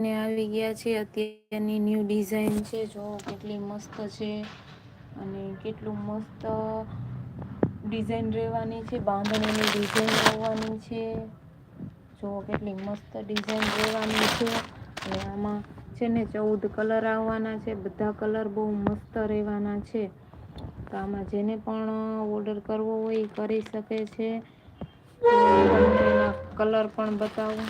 ને આવી ગયા છે. અત્યારની ન્યૂ ડિઝાઇન છે. જો કેટલી મસ્ત છે અને કેટલું મસ્ત ડિઝાઇન રહેવાની છે. બાંધણીની ડિઝાઇન આવવાની છે. જો કેટલી મસ્ત ડિઝાઇન રહેવાની છે. અને આમાં છે ને ચૌદ કલર આવવાના છે. બધા કલર બહુ મસ્ત રહેવાના છે. તો આમાં જેને પણ ઓર્ડર કરવો હોય એ કરી શકે છે. કલર પણ બતાવું.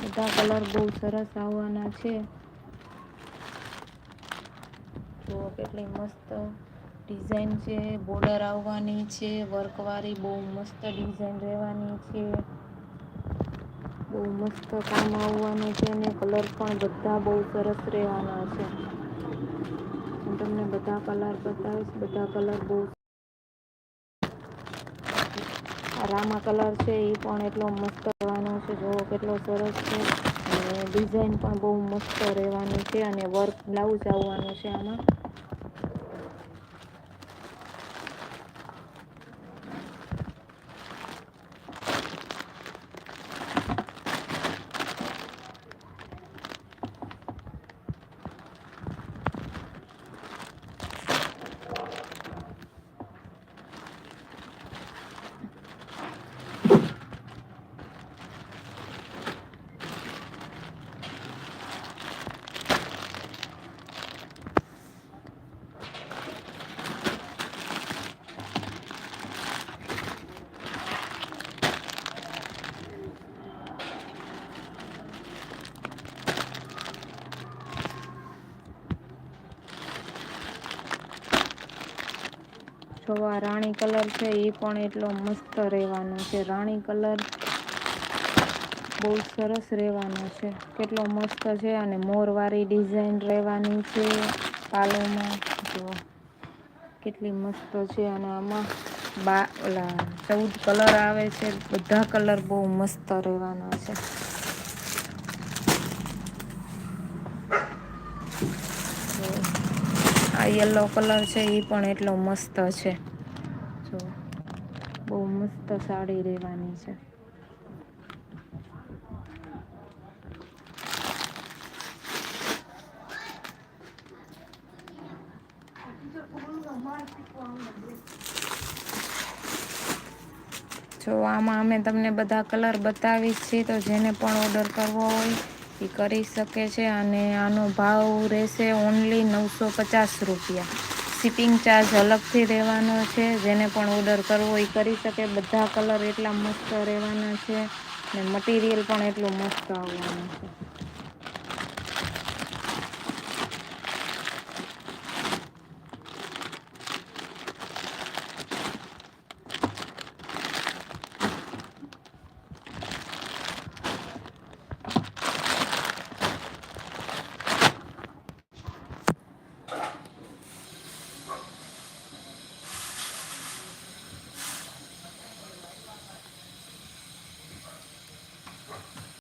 બધા કલર બહુ સરસ આવવાના છે. જો કેટલી મસ્ત ડિઝાઇન છે, બોર્ડર આવવાની છે, વર્કવાળી બહુ મસ્ત ડિઝાઇન રહેવાની છે. બહુ મસ્ત કામ આવવાનું છે અને કલર પણ બધા બહુ સરસ રહેવાના છે. હું તમને બધા કલર બતાવીશ, બધા કલર બહુ આ રામા કલર છે એ પણ એટલો મસ્ત રહેવાનો છે. જોવો કેટલો સરસ છે. અને ડિઝાઇન પણ બહુ મસ્ત રહેવાની છે અને વર્ક બ્લાઉઝ આવવાનું છે આમાં. જો આ રાણી કલર છે એ પણ એટલો મસ્ત રહેવાનો છે. રાણી કલર બહુ સરસ રહેવાનો છે. કેટલો મસ્ત છે અને મોરવાળી ડિઝાઇન રહેવાની છે પાલોમાં. જુઓ, કેટલી મસ્ત છે અને આમાં બા, ઓલા ચૌદ કલર આવે છે. બધા કલર બહુ મસ્ત રહેવાના છે. યલો કલર છે એ પણ એટલો મસ્ત છે. જો, બહુ મસ્ત સાડી રહેવાની છે. જો, આમાં અમે તમને બધા કલર બતાવીશ છીએ, તો જેને પણ ઓર્ડર કરવો હોય એ કરી શકે છે અને આનો ભાવ રહેશે ઓનલી નવસો પચાસ રૂપિયા. શિપિંગ ચાર્જ અલગથી રહેવાનો છે. જેને પણ ઓર્ડર કરવો એ કરી શકે. બધા કલર એટલા મસ્ત રહેવાના છે. ને મટીરિયલ પણ એટલું મસ્ત આવવાનું છે.